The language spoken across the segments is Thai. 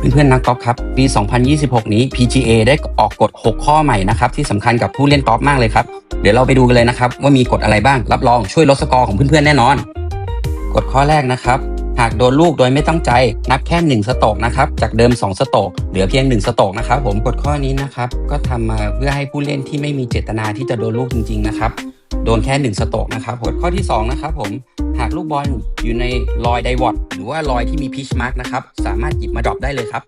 เพื่อนๆนักกอล์ฟครับ ปี 2026 นี้ PGA ได้ออกกฎ 6 ข้อใหม่นะครับ ที่สำคัญกับผู้เล่นกอล์ฟมากเลยครับ เดี๋ยวเราไปดูกันเลยนะครับ ว่ามีกฎอะไรบ้าง รับรองช่วยลดสกอร์ของเพื่อนๆแน่นอน กฎข้อแรกนะครับ หากโดนลูกโดยไม่ตั้งใจ นับแค่ 1 สโตรกนะครับ จากเดิม 2 สโตรกเหลือเพียง 1 สโตรกนะครับผมกฎข้อนี้นะครับก็ทำมาเพื่อให้ผู้เล่นที่ไม่มีเจตนาที่จะโดนลูกจริงๆนะครับโดนแค่ 1 สโตรกนะครับกฎข้อที่ 2 นะครับผมหากลูกบอลอยู่ในรอยไดวอตหรือว่ารอยที่มีพิชมาร์กนะครับสามารถหยิบมาดรอปได้เลยครับ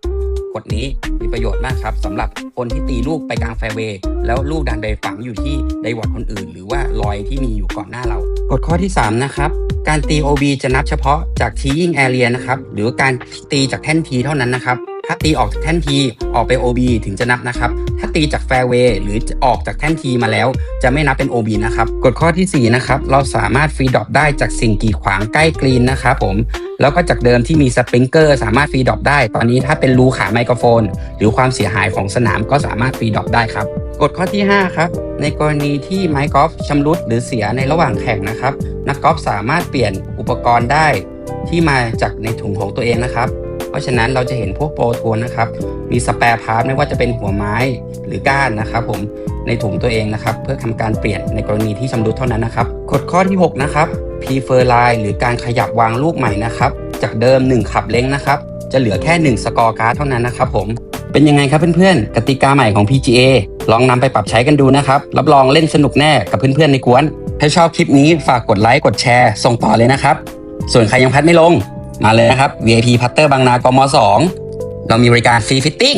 กฎนี้มีประโยชน์มากครับสำหรับคนที่ตีลูกไปกลางแฟเวย์แล้วลูกดันไปฝังอยู่ที่ไดวอตคนอื่น หรือว่ารอยที่มีอยู่ก่อนหน้าเรา กฎข้อที่ 3 นะครับ การตี OB จะนับเฉพาะจากทียิงแอเรียนะครับ หรือการตีจากแท่นทีเท่านั้นนะครับ ถ้าตีออกจากแท่นทีออกไป OB ถึงจะนับนะครับ ถ้าตีจากแฟร์เวย์หรือออกจากแท่นทีมาแล้ว จะไม่นับเป็น OB นะครับ กฎข้อทีสี่ 4 นะครับ เราสามารถฟรีดรอปได้จากสิ่งกีดขวางใกล้กรีนนะครับผม แล้วก็จากเดิมที่มีสปริงเกอร์สามารถฟรีดรอปได้ ตอนนี้ถ้าเป็นรูขาไมโครโฟน หรือความเสียหายของสนามก็สามารถฟรีดรอปได้ครับ กฎข้อที่ 5 ครับ ในกรณีที่ไม้กอล์ฟชำรุดหรือเสียในระหว่างแข่งนะครับ นักกอล์ฟสามารถเปลี่ยนอุปกรณ์ได้ที่มาจากในถุงของตัวเองนะครับ เพราะฉะนั้นเราจะเห็นพวกโปรทัวร์นะครับ มีสแปร์พาร์ทไม่ว่าจะเป็นหัวไม้หรือก้านนะครับผมในถุงตัวเองนะครับ เพื่อทำการเปลี่ยนในกรณีที่ชำรุดเท่านั้นนะครับกฎข้อที่ 6 นะครับ prefer line หรือการขยับวางลูกใหม่นะครับ จากเดิม 1 ขับเล้งนะครับ จะเหลือแค่ 1 สกอร์การ์ดเท่านั้นนะครับผม เป็นยังไงครับเพื่อนๆ กติกาใหม่ของ PGA ลองนำไปปรับใช้กันดูนะครับ รับรองเล่นสนุกแน่กับเพื่อนๆในกวน ถ้าชอบคลิปนี้ฝากกดไลค์กดแชร์ส่งต่อเลยนะครับ ส่วนใครยังพัดไม่ลง มาเลยนะครับ VIP พัตเตอร์บางนากม 2 เรามีบริการฟรีฟิตติ้ง